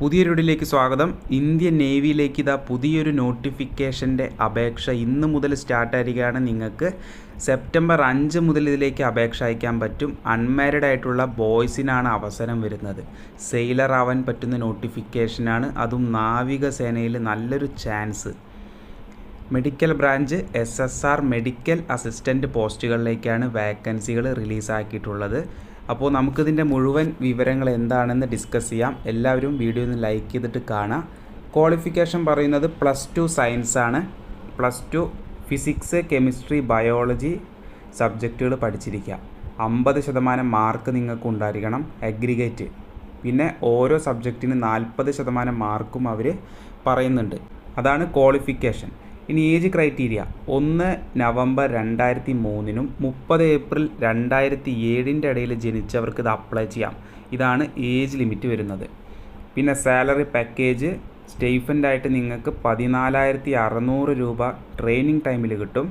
പുതിയൊരു വീഡിയോയിലേക്ക് സ്വാഗതം. ഇന്ത്യൻ നേവിയിലേക്ക് ഇതാ പുതിയൊരു നോട്ടിഫിക്കേഷന്റെ അപേക്ഷ ഇന്ന് മുതൽ സ്റ്റാർട്ടായിരിക്കുകയാണ് നിങ്ങൾക്ക് സെപ്റ്റംബർ അഞ്ച് മുതൽ ഇതിലേക്ക് അപേക്ഷ അയക്കാൻ പറ്റും. അൺമാരിഡ് ആയിട്ടുള്ള ബോയ്സിനാണ് അവസരം വരുന്നത്. സെയിലർ ആവാൻ പറ്റുന്ന നോട്ടിഫിക്കേഷനാണ്. അതും നാവികസേനയിൽ നല്ലൊരു chance. Medical branch S S R medical assistant പോസ്റ്റുകളിലേക്കാണ് വാക്കൻസികൾ റിലീസാക്കിയിട്ടുള്ളത്. അപ്പോൾ നമുക്കിതിന്റെ മുഴുവൻ വിവരങ്ങൾ എന്താണെന്ന് ഡിസ്കസ് ചെയ്യാം. എല്ലാവരും വീഡിയോ ഒന്ന് ലൈക്ക് ചെയ്തിട്ട് കാണാം. ക്വാളിഫിക്കേഷൻ പറയുന്നത് പ്ലസ് ടു സയൻസ് ആണ്. Plus two physics chemistry biology സബ്ജക്റ്റുകൾ പഠിച്ചിരിക്കുക. അമ്പത് ശതമാനം മാർക്ക് നിങ്ങൾക്ക് ഉണ്ടായിരിക്കണം. അഗ്രിഗേറ്റ് പിന്നെ ഓരോ സബ്ജക്റ്റിന് നാൽപ്പത് ശതമാനം മാർക്കും അവർ പറയുന്നുണ്ട്. അതാണ് ക്വാളിഫിക്കേഷൻ ഇനി ഏജ് ക്രൈറ്റീരിയ ഒന്ന് നവംബർ രണ്ടായിരത്തി മൂന്നിനും മുപ്പത് ഏപ്രിൽ രണ്ടായിരത്തി ഏഴിന്റെ ഇടയിൽ ജനിച്ചവർക്ക് ഇത് അപ്ലൈ ചെയ്യാം. ഇതാണ് ഏജ് ലിമിറ്റ് വരുന്നത്. പിന്നെ സാലറി പാക്കേജ് സ്റ്റേഫന്റായിട്ട് നിങ്ങൾക്ക് പതിനാലായിരത്തി അറുന്നൂറ് രൂപ ട്രെയിനിങ് ടൈമിൽ കിട്ടും.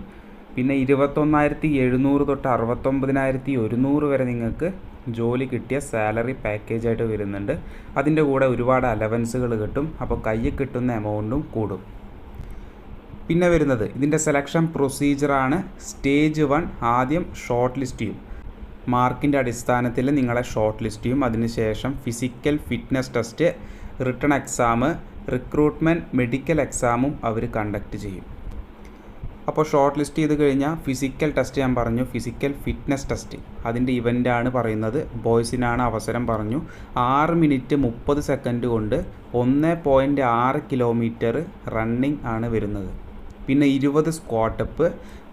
പിന്നെ ഇരുപത്തൊന്നായിരത്തി എഴുന്നൂറ് തൊട്ട് അറുപത്തൊമ്പതിനായിരത്തി ഒരുന്നൂറ് വരെ നിങ്ങൾക്ക് ജോലി കിട്ടിയ സാലറി പാക്കേജായിട്ട് വരുന്നുണ്ട്. അതിന്റെ കൂടെ ഒരുപാട് അലവൻസുകൾ കിട്ടും. അപ്പോൾ കയ്യിൽ കിട്ടുന്ന എമൗണ്ടും കൂടും. പിന്നെ വരുന്നത്. ഇതിന്റെ സെലക്ഷൻ പ്രൊസീജിയറാണ് സ്റ്റേജ് വൺ ആദ്യം ഷോർട്ട് ലിസ്റ്റ് ചെയ്യും. മാർക്കിന്റെ അടിസ്ഥാനത്തിൽ നിങ്ങളെ ഷോർട്ട് ലിസ്റ്റ് ചെയ്യും. അതിനുശേഷം physical fitness test written exam recruitment medical എക്സാമും അവർ കണ്ടക്ട് ചെയ്യും. അപ്പോൾ ഷോർട്ട് ലിസ്റ്റ് ചെയ്ത് കഴിഞ്ഞാൽ ഫിസിക്കൽ ടെസ്റ്റ് ഞാൻ പറഞ്ഞു. ഫിസിക്കൽ ഫിറ്റ്നസ് ടെസ്റ്റ് അതിന്റെ ഇവന്റാണ് പറയുന്നത്. ബോയ്സിനാണ് അവസരം പറഞ്ഞു. ആറ് മിനിറ്റ് മുപ്പത് സെക്കൻഡ് കൊണ്ട് ഒന്ന് പോയിന്റ് ആറ് കിലോമീറ്റർ റണ്ണിങ് ആണ് വരുന്നത്. പിന്നെ ഇരുപത് സ്ക്വാട്ടപ്പ്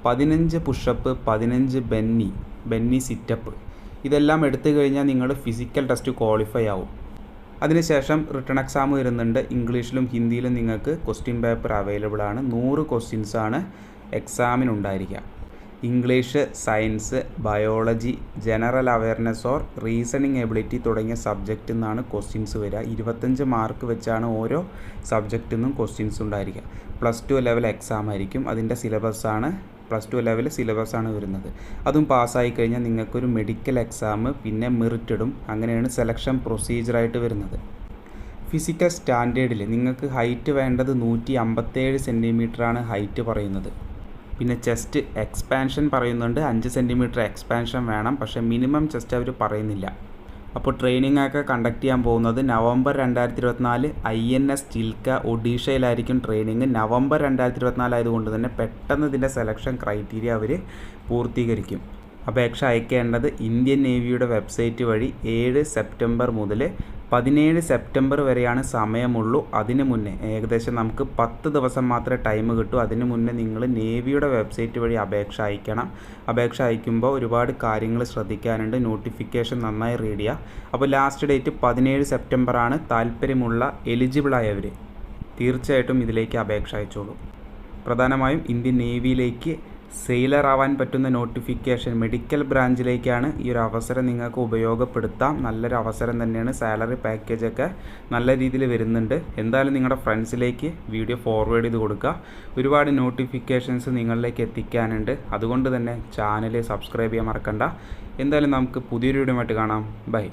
പതിനഞ്ച് പുഷപ്പ് പതിനഞ്ച് ബെന്നി ബെന്നി സിറ്റപ്പ് ഇതെല്ലാം എടുത്തു കഴിഞ്ഞാൽ നിങ്ങൾ ഫിസിക്കൽ ടെസ്റ്റ് ക്വാളിഫൈ ആവും. അതിനുശേഷം റിട്ടേൺ എക്സാം വരുന്നുണ്ട്. ഇംഗ്ലീഷിലും ഹിന്ദിയിലും നിങ്ങൾക്ക് ക്വസ്റ്റ്യൻ പേപ്പർ അവൈലബിൾ ആണ്. നൂറ് ക്വസ്റ്റ്യൻസാണ് എക്സാമിനുണ്ടായിരിക്കുക English science biology general awareness or reasoning ability തുടങ്ങിയ സബ്ജക്റ്റിൽ നിന്നാണ് ക്വസ്റ്റ്യൻസ് വരിക. ഇരുപത്തഞ്ച് മാർക്ക് വെച്ചാണ് ഓരോ സബ്ജക്റ്റിൽ നിന്നും ക്വസ്റ്റ്യൻസ് ഉണ്ടായിരിക്കുക പ്ലസ് ടു ലെവൽ എക്സാം ആയിരിക്കും. അതിന്റെ സിലബസാണ് പ്ലസ് ടു ലെവൽ സിലബസാണ് വരുന്നത്. അതും പാസ്സായി കഴിഞ്ഞാൽ നിങ്ങൾക്കൊരു മെഡിക്കൽ എക്സാം പിന്നെ മെറിറ്റിടും അങ്ങനെയാണ് സെലക്ഷൻ പ്രൊസീജിയറായിട്ട് വരുന്നത്. ഫിസിക്കൽ സ്റ്റാൻഡേർഡിൽ നിങ്ങൾക്ക് ഹൈറ്റ് വേണ്ടത് നൂറ്റി അമ്പത്തേഴ് സെന്റിമീറ്ററാണ് ഹൈറ്റ് പറയുന്നത്. പിന്നെ ചെസ്റ്റ് എക്സ്പാൻഷൻ പറയുന്നുണ്ട്. അഞ്ച് സെന്റിമീറ്റർ എക്സ്പാൻഷൻ വേണം. പക്ഷേ മിനിമം ചെസ്റ്റ് അവർ പറയുന്നില്ല. അപ്പോൾ ട്രെയിനിങ് ഒക്കെ കണ്ടക്ട് ചെയ്യാൻ പോകുന്നത് നവംബർ രണ്ടായിരത്തി ഇരുപത്തിനാല് ഐ എൻ എസ് ചിൽക്ക ഒഡീഷയിലായിരിക്കും ട്രെയിനിങ്. നവംബർ രണ്ടായിരത്തി ഇരുപത്തിനാല് ആയതുകൊണ്ട് തന്നെ പെട്ടെന്ന് ഇതിന്റെ സെലക്ഷൻ ക്രൈറ്റീരിയ അവർ പൂർത്തീകരിക്കും. അപേക്ഷ അയക്കേണ്ടത് ഇന്ത്യൻ നേവിയുടെ വെബ്സൈറ്റ് വഴി ഏഴ് സെപ്റ്റംബർ മുതൽ പതിനേഴ് സെപ്റ്റംബർ വരെയാണ് സമയമുള്ളൂ. അതിന് മുന്നേ ഏകദേശം നമുക്ക് പത്ത് ദിവസം മാത്രമേ ടൈം കിട്ടൂ. അതിന് മുന്നേ നിങ്ങൾ നേവിയുടെ വെബ്സൈറ്റ് വഴി അപേക്ഷ അയക്കണം. അപേക്ഷ അയക്കുമ്പോൾ ഒരുപാട് കാര്യങ്ങൾ ശ്രദ്ധിക്കാനുണ്ട്. നോട്ടിഫിക്കേഷൻ നന്നായി റീഡ് ചെയ്യുക അപ്പോൾ ലാസ്റ്റ് ഡേറ്റ് പതിനേഴ് സെപ്റ്റംബറാണ് താല്പര്യമുള്ള എലിജിബിളായവർ തീർച്ചയായിട്ടും ഇതിലേക്ക് അപേക്ഷ അയച്ചോളൂ. പ്രധാനമായും ഇന്ത്യൻ നേവിയിലേക്ക് സെയിലർ ആവാൻ പറ്റുന്ന നോട്ടിഫിക്കേഷൻ മെഡിക്കൽ ബ്രാഞ്ചിലേക്കാണ് ഈ ഒരു അവസരം നിങ്ങൾക്ക് ഉപയോഗപ്പെടുത്താം. നല്ലൊരു അവസരം തന്നെയാണ് സാലറി പാക്കേജൊക്കെ നല്ല രീതിയിൽ വരുന്നുണ്ട്. എന്തായാലും നിങ്ങളുടെ ഫ്രണ്ട്സിലേക്ക് വീഡിയോ ഫോർവേഡ് ചെയ്ത് കൊടുക്കുക. ഒരുപാട് നോട്ടിഫിക്കേഷൻസ് നിങ്ങളിലേക്ക് എത്തിക്കാനുണ്ട്. അതുകൊണ്ട് തന്നെ ചാനൽ സബ്സ്ക്രൈബ് ചെയ്യാൻ മറക്കണ്ട. എന്തായാലും നമുക്ക് പുതിയൊരു വീഡിയോ കാണാം. ബൈ